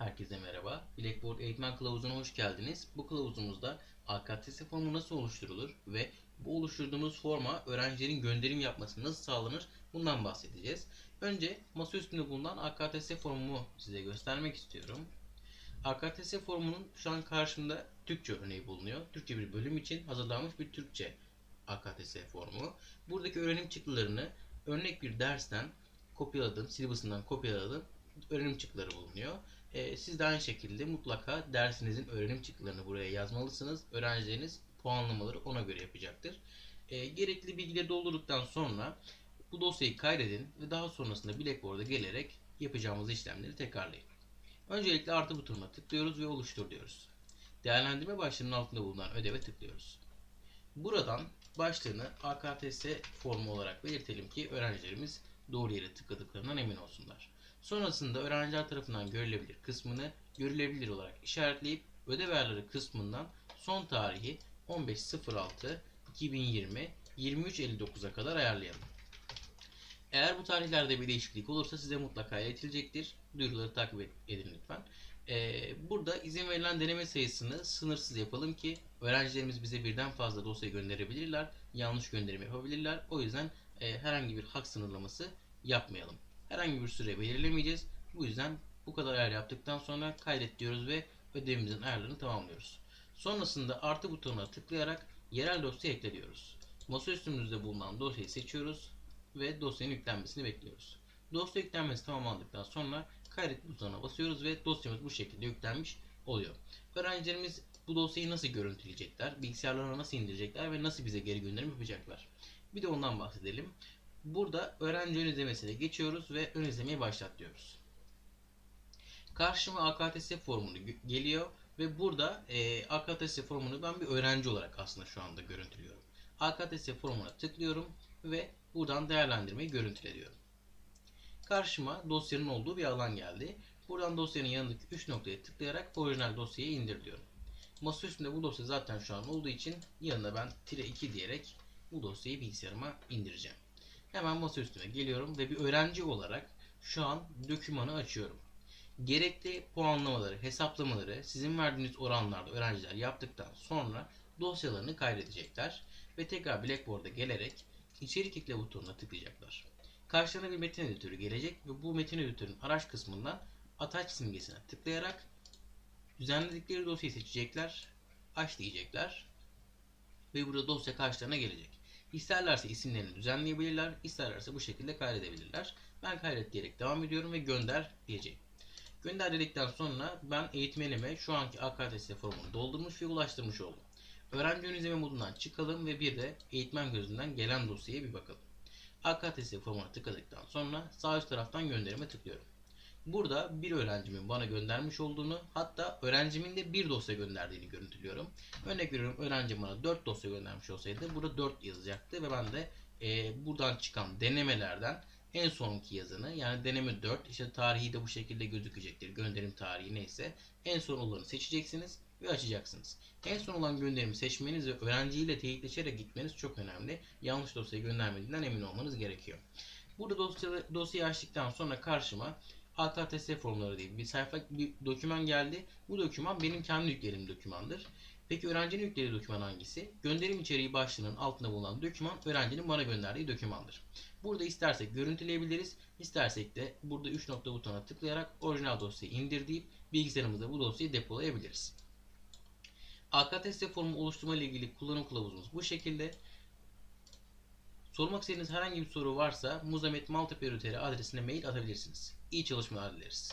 Herkese merhaba. Blackboard Eğitmen Kılavuzu'na hoş geldiniz. Bu kılavuzumuzda AKTS formu nasıl oluşturulur ve bu oluşturduğumuz forma öğrencilerin gönderim yapması nasıl sağlanır bundan bahsedeceğiz. Önce masa üstünde bulunan AKTS formumu size göstermek istiyorum. AKTS formunun şu an karşımda Türkçe örneği bulunuyor. Türkçe bir bölüm için hazırlanmış bir Türkçe AKTS formu. Buradaki öğrenim çıktılarını örnek bir dersten kopyaladım, syllabus'ından kopyaladım. Öğrenim çıktıları bulunuyor. Ee, siz de aynı şekilde mutlaka dersinizin öğrenim çıktılarını buraya yazmalısınız. Öğrencileriniz puanlamaları ona göre yapacaktır. Ee, gerekli bilgileri doldurduktan sonra bu dosyayı kaydedin ve daha sonrasında Blackboard'a gelerek yapacağımız işlemleri tekrarlayın. Öncelikle artı butonuna tıklıyoruz ve oluştur diyoruz. Değerlendirme başlığının altında bulunan ödeve tıklıyoruz. Buradan başlığını AKTS formu olarak belirtelim ki öğrencilerimiz doğru yere tıkladıklarından emin olsunlar. Sonrasında öğrenciler tarafından görülebilir kısmını görülebilir olarak işaretleyip ödev ayarları kısmından son tarihi 15.06.2020 23.59'a kadar ayarlayalım. Eğer bu tarihlerde bir değişiklik olursa size mutlaka iletilecektir. Duyuruları takip edin lütfen. Ee, burada izin verilen deneme sayısını sınırsız yapalım ki öğrencilerimiz bize birden fazla dosya gönderebilirler. Yanlış gönderim yapabilirler. O yüzden e, herhangi bir hak sınırlaması yapmayalım. Herhangi bir süre belirlemeyeceğiz. Bu yüzden bu kadar ayar yaptıktan sonra kaydet diyoruz ve ödevimizin ayarlarını tamamlıyoruz. Sonrasında artı butonuna tıklayarak yerel dosya ekle diyoruz. Masa bulunan dosyayı seçiyoruz ve dosyanın yüklenmesini bekliyoruz. Dosya yüklenmesi tamamlandıktan sonra kaydet butonuna basıyoruz ve dosyamız bu şekilde yüklenmiş oluyor. Öğrencilerimiz bu dosyayı nasıl görüntüleyecekler, bilgisayarlarına nasıl indirecekler ve nasıl bize geri gönderim yapacaklar. Bir de ondan bahsedelim. Burada öğrenci ön izlemesine geçiyoruz ve ön izlemeyi başlat diyoruz. Karşıma AKTS formunu geliyor ve burada e, AKTS formunu ben bir öğrenci olarak aslında şu anda görüntülüyorum. AKTS formuna tıklıyorum ve buradan değerlendirmeyi görüntüle diyorum. Karşıma dosyanın olduğu bir alan geldi. Buradan dosyanın yanındaki 3 noktaya tıklayarak orijinal dosyayı indir diyorum. Masa üstünde bu dosya zaten şu an olduğu için yanına ben tire 2 diyerek bu dosyayı bilgisayarıma indireceğim. Hemen masa üstüne geliyorum ve bir öğrenci olarak şu an dokümanı açıyorum. Gerekli puanlamaları, hesaplamaları sizin verdiğiniz oranlarda öğrenciler yaptıktan sonra dosyalarını kaydedecekler ve tekrar Blackboard'a gelerek içerik ekle butonuna tıklayacaklar. Karşılarına bir metin editörü gelecek ve bu metin editörün araç kısmından Attach simgesine tıklayarak düzenledikleri dosyayı seçecekler, aç diyecekler ve burada dosya karşılarına gelecek. İsterlerse isimlerini düzenleyebilirler, isterlerse bu şekilde kaydedebilirler. Ben kaydet diyerek devam ediyorum ve gönder diyeceğim. Gönder dedikten sonra ben eğitmenime şu anki AKTS formunu doldurmuş ve ulaştırmış oldum. Öğrenci ön izleme modundan çıkalım ve bir de eğitmen gözünden gelen dosyaya bir bakalım. AKTS formuna tıkladıktan sonra sağ üst taraftan gönderime tıklıyorum. Burada bir öğrencimin bana göndermiş olduğunu hatta öğrencimin de bir dosya gönderdiğini görüntülüyorum. Örnek veriyorum öğrencim bana 4 dosya göndermiş olsaydı burada 4 yazacaktı ve ben de e, buradan çıkan denemelerden en sonki yazını yani deneme 4 işte tarihi de bu şekilde gözükecektir. Gönderim tarihi neyse en son olanı seçeceksiniz ve açacaksınız. En son olan gönderimi seçmeniz ve öğrenciyle teyitleşerek gitmeniz çok önemli. Yanlış dosyayı göndermediğinden emin olmanız gerekiyor. Burada dosya, dosyayı açtıktan sonra karşıma AKTS formları diye bir sayfa bir doküman geldi. Bu doküman benim kendi yüklediğim dokümandır. Peki öğrencinin yüklediği doküman hangisi? Gönderim içeriği başlığının altında bulunan doküman öğrencinin bana gönderdiği dokümandır. Burada istersek görüntüleyebiliriz. İstersek de burada 3 nokta butona tıklayarak orijinal dosyayı indir deyip bilgisayarımızda bu dosyayı depolayabiliriz. AKTS formu oluşturma ile ilgili kullanım kılavuzumuz bu şekilde. Sormak istediğiniz herhangi bir soru varsa muzametmalteperiteri adresine mail atabilirsiniz. İyi çalışmalar dileriz.